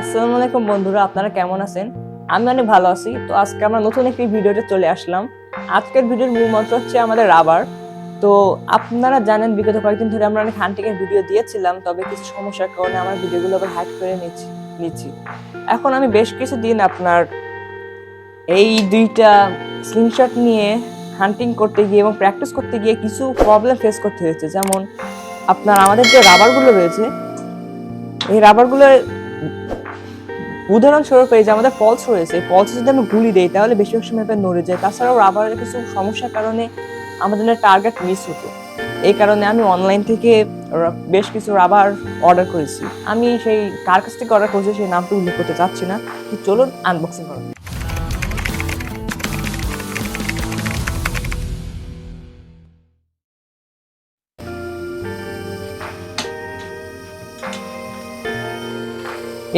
আসসালামু আলাইকুম বন্ধুরা, আপনারা কেমন আছেন? আমি অনেক ভালো আছি। তো আজকে আমরা নতুন একটি ভিডিওতে চলে আসলাম। আজকের ভিডিওর মূল মন্ত্র হচ্ছে আমাদের রাবার। তো আপনারা জানেন, বিগত কয়েকদিন ধরে আমরা অনেক হান্টিংয়ের ভিডিও দিয়েছিলাম, তবে কিছু সমস্যার কারণে আমার ভিডিওগুলো আবার হাইড করে নিচ্ছি নিচ্ছি। এখন আমি বেশ কিছু দিন আপনার এই দুইটা স্লিংশট নিয়ে হান্টিং করতে গিয়ে এবং প্র্যাকটিস করতে গিয়ে কিছু প্রবলেম ফেস করতে হয়েছে। যেমন আপনার আমাদের যে রাবারগুলো রয়েছে, এই রাবারগুলোর উদাহরণস্বরূপ এই যে আমাদের পলস রয়েছে, এই পলস যদি আমি গুলি দিই, তাহলে বেশিরভাগ সময় এটা নড়ে যায়। তাছাড়াও রাবারের কিছু সমস্যার কারণে আমাদের টার্গেট মিস হতো। এই কারণে আমি অনলাইন থেকে বেশ কিছু রাবার অর্ডার করেছি। আমি সেই কার কাছ থেকে অর্ডার করেছি, সেই নামটা উল্লেখ করতে চাচ্ছি না। চলুন আনবক্সিং করা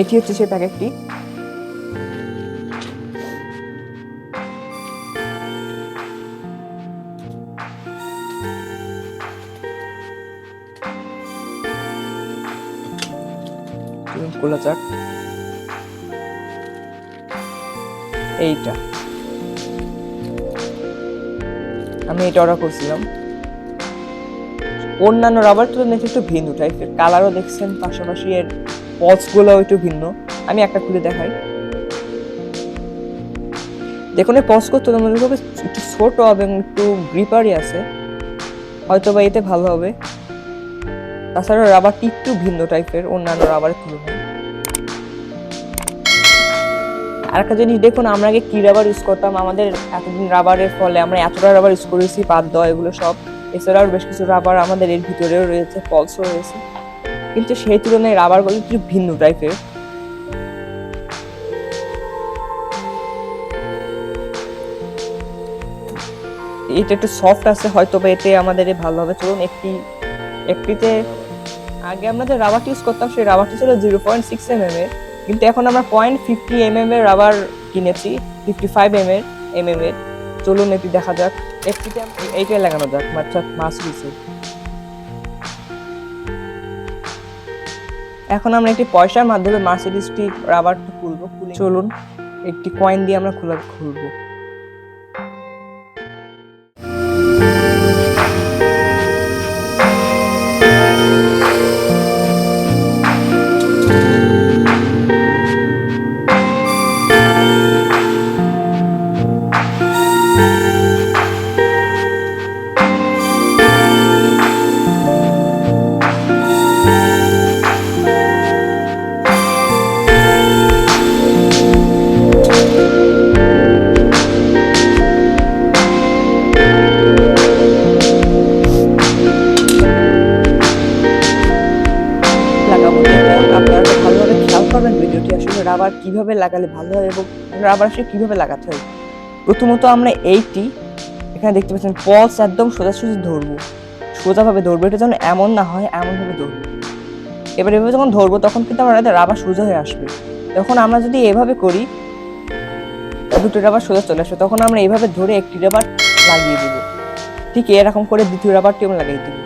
এটি হচ্ছে সেই প্যাকেটটি। খোলা এইটা। আমি এটা অর্ডার করছিলাম। অন্যান্য রাবার তুলনায় একটু ভিন্ন টাইপের কালারও দেখছেন, পাশাপাশি এর পলসগুলো একটু ভিন্ন। আমি একটা খুলে দেখাই। দেখুন, এই পলসগুলো তুলনামূলকভাবে একটু ছোট এবং একটু গ্রিপারই আছে। হয়তো বা এতে ভালো হবে। তাছাড়া রাবারটি একটু ভিন্ন টাইপের অন্যান্য রাবারের তুলনায়। আরেকটা জিনিস, দেখুন, আমরা আগে কি রাবার ইউজ করতাম? আমাদের এতদিন রাবারের ফলে আমরা এতটা রাবার ইউজ করেছি বাদ দেওয়া, এগুলো সব। এছাড়াও বেশ কিছু রাবার আমাদের এর ভিতরেও রয়েছে পলসও রয়েছে। কিন্তু সেই তুলনায় রাবার রাবারগুলো একটু ভিন্ন টাইপের এটা একটু সফট আছে, হয়তো বা এতে আমাদের এ ভালো হবে চলুন একটি, একটিতে, আগে আমরা যে রাবারটি ইউজ করতাম, সেই রাবারটি ছিল জিরো পয়েন্ট সিক্স এম এর। কিন্তু এখন আমরা পয়েন্ট ফিফটি এম এম এর রাবার কিনেছি ফিফটি ফাইভ এম এর এম এম এর। চলুন এটি দেখা যাক। একটিতে, এইটাই লাগানো যাক অর্থাৎ মাছ দিছে। এখন আমরা একটি পয়সার মাধ্যমে মার্সিডিসটি রাবারটি খুলবো, খুলে চলুন, একটি কয়েন দিয়ে আমরা খোলা খুলবো। কীভাবে লাগালে ভালো হয় এবং রাবার আসলে কীভাবে লাগাতে হয়? প্রথমত আমরা এইটি এখানে দেখতে পাচ্ছেন পলস একদম সোজাসুজি ধরবো। সোজাভাবে ধরবো, এটা যেন এমন না হয়, এমনভাবে ধরবো। এবার এভাবে যখন ধরবো, তখন কিন্তু আমাদের রাবার সোজা হয়ে আসবে। তখন আমরা যদি এভাবে করি, দুটো রাবার সোজা চলে আসবে, তখন আমরা এভাবে ধরে একটি রাবার লাগিয়ে দেবো। ঠিক এরকম করে দ্বিতীয় রাবারটি আমরা লাগিয়ে দেবো।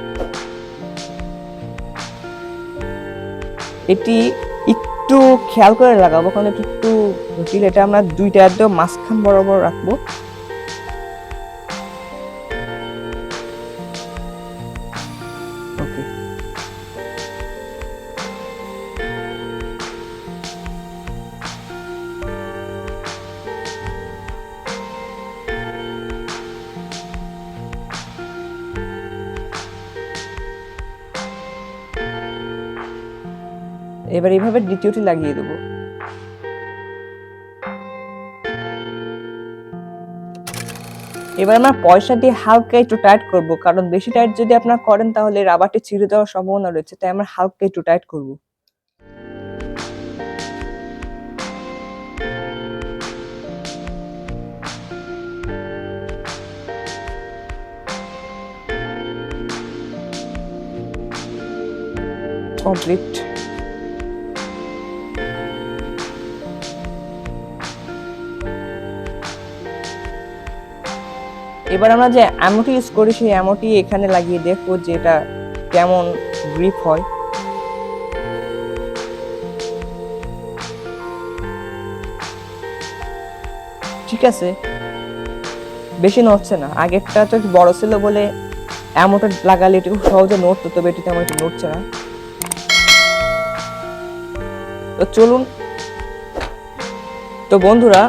এটি একটু খেয়াল করে লাগাবো কারণ একটু এটা আমরা দুইটা একদম মাঝখান বরাবর রাখব। এবার এইভাবে দ্বিতীয়টি লাগিয়ে দেবো। এবার আমরা পয়সা দিয়ে হালকা একটু টাইট করব, কারণ বেশি টাইট যদি আপনারা করেন তাহলে রাবারটি ছিঁড়ে দেওয়ার সম্ভাবনা রয়েছে, তাই আমরা হালকা একটু টাইট করব। কমপ্লিট এবার আমরা যে অ্যামোটি ইউজ করি, সেই অ্যামোটি এখানে লাগিয়ে দেখব যে এটা কেমন গ্রিপ হয়। ঠিক আছে। বেশি নড়ছে না। আগেরটা তো বড় ছিল বলে অ্যামোটা লাগালে এটি খুব সহজে নড়তো, তবে এটি তেমন একটু নড়ছে না। তো চলুন। তো বন্ধুরা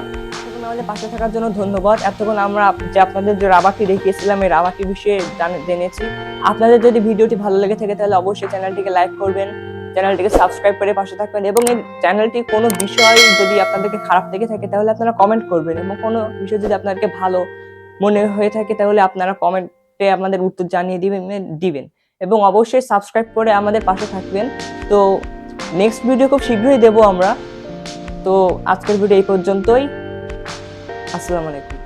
আমাদের পাশে থাকার জন্য ধন্যবাদ। এতক্ষণ আমরা যে আপনাদের যে রাবারটি দেখিয়েছিলাম, এই রাবারটি বিষয়ে জান- জেনেছি। আপনাদের যদি ভিডিওটি ভালো লেগে থাকে, তাহলে অবশ্যই চ্যানেলটিকে লাইক করবেন, চ্যানেলটিকে সাবস্ক্রাইব করে পাশে থাকবেন এবং এই চ্যানেলটি কোনো বিষয় যদি আপনাদেরকে খারাপ লেগে থাকে, তাহলে আপনারা কমেন্ট করবেন এবং কোনো বিষয় যদি আপনাদেরকে ভালো মনে হয়ে থাকে, তাহলে আপনারা কমেন্টে আপনাদের উত্তর জানিয়ে দিবেন দিবেন এবং অবশ্যই সাবস্ক্রাইব করে আমাদের পাশে থাকবেন। তো নেক্সট ভিডিও খুব শীঘ্রই দেবো আমরা। তো আজকের ভিডিও এই পর্যন্তই। আসসালামু আলাইকুম।